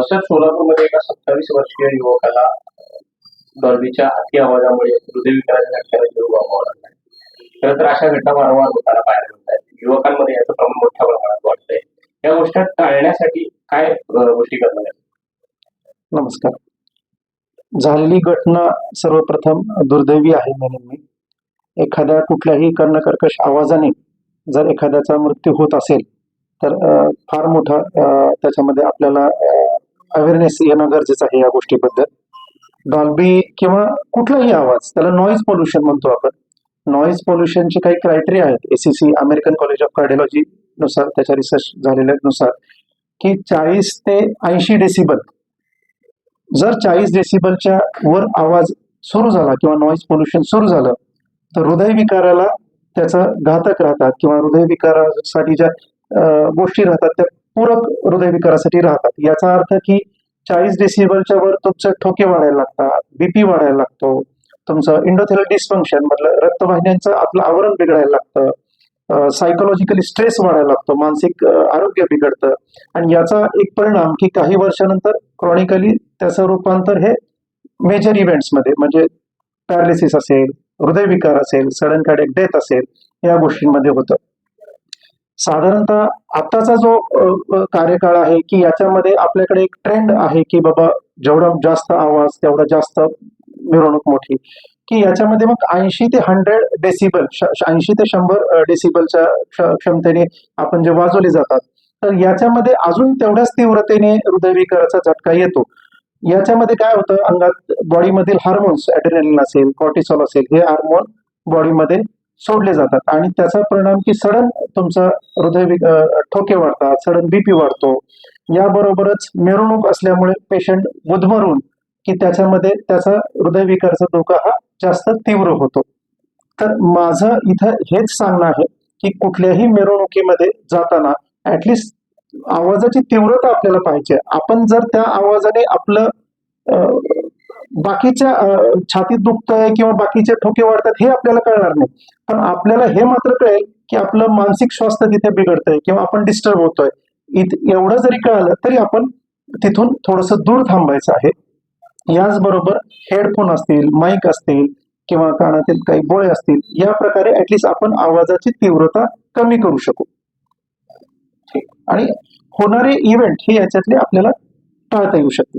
महाराष्ट्रात सोलापूरमध्ये एका सत्तावीस वर्षीय युवकाला डॉल्बीच्या अति आवाजामुळे हृदयविकाराच्या धक्क्याला जीव गमावा लागला. खरं तर अशा घटना वारंवार होताना पाहायला मिळत आहेत युवकांमध्ये याचं प्रमाण मोठ्या प्रमाणात वाढतंय. या गोष्टी टाळण्यासाठी काय गोष्टी करणार आहेत? नमस्कार. झालेली घटना सर्वप्रथम दुर्दैवी आहे म्हणून मी. एखाद्या कुठल्याही कर्णकर्कश आवाजाने जर एखाद्याचा मृत्यू होत असेल तर फार मोठा त्याच्यामध्ये आपल्याला अवेअरनेस येणं गरजेचं आहे या गोष्टीबद्दल. डॉल्बी किंवा कुठलाही आवाज त्याला नॉईज पॉल्युशन म्हणतो आपण. नॉईज पॉल्युशनचे काही क्रायटेरिया आहेत. ACC American college of cardiology नुसार त्याच्या रिसर्च झालेल्या नुसार की चाळीस ते ऐंशी डेसिबल जर चाळीस डेसिबलच्या वर आवाज सुरू झाला किंवा नॉईज पोल्युशन सुरू झालं तर हृदयविकाराला त्याचा घातक राहतात किंवा हृदयविकारासाठी ज्या गोष्टी राहतात त्या पूरक हृदयविकारासाठी राहतात. याचा अर्थ की चाळीस डेसिबलच्या वर तुमचे ठोके वाढायला लागतात बीपी वाढायला लागतो तुमचं इंडोथेरल डिस्फंक्शन म्हटलं रक्तवाहिन्यांचं आपलं आवरण बिघडायला लागतं सायकोलॉजिकली स्ट्रेस वाढायला लागतो मानसिक आरोग्य बिघडतं आणि याचा एक परिणाम की काही वर्षानंतर क्रॉनिकली त्याचं रूपांतर हे मेजर इव्हेंट्समध्ये म्हणजे पॅरालिसिस असेल हृदयविकार असेल सडन कार्डिक डेथ असेल या गोष्टींमध्ये होतं. साधारणतः आताचा जो कार्यकाळ आहे की याच्यामध्ये आपल्याकडे एक ट्रेंड आहे की बाबा जेवढा जास्त आवाज तेवढा जास्त मिरवणूक मोठी. की याच्यामध्ये मग ऐंशी ते हंड्रेड डेसिबल ऐंशी ते शंभर डेसिबलच्या क्षमतेने आपण जे वाजवले जातात तर याच्यामध्ये अजून तेवढ्याच तीव्रतेने हृदयविकाराचा झटका येतो. याच्यामध्ये काय होतं अंगात बॉडीमधील हार्मोन्स ऍड्रेनलिन असेल कॉर्टिसॉल असेल हे हार्मोन बॉडीमध्ये सोडले जातात. आणि त्याचा परिणाम की सडन तुमचं हृदय ठोके वाढतात सडन बीपी वाढतो. याबरोबरच मिरवणूक असल्यामुळे पेशंट गुदमरून की त्याच्यामध्ये त्याचा हृदयविकाराचा धोका हा जास्त तीव्र होतो. तर माझं इथं हेच सांगणं आहे की कुठल्याही मिरवणुकीमध्ये जाताना ऍटलिस्ट आवाजाची तीव्रता आपल्याला पाहिजे. आपण जर त्या आवाजाने आपलं बाकीच्या छातीत दुखतंय किंवा बाकीचे ठोके वाढतात हे आपल्याला कळणार नाही. पण आपल्याला हे मात्र कळेल की आपलं मानसिक स्वास्थ्य तिथे बिघडतंय किंवा आपण डिस्टर्ब होतोय. एवढं जरी कळालं तरी आपण तिथून थोडस दूर थांबायचं आहे. याचबरोबर हेडफोन असतील माईक असतील किंवा कानातील काही बोळे असतील या प्रकारे ऍटलिस्ट आपण आवाजाची तीव्रता कमी करू शकू. ठीक. आणि होणारे इव्हेंट हे याच्यातले आपल्याला टाळता येऊ शकते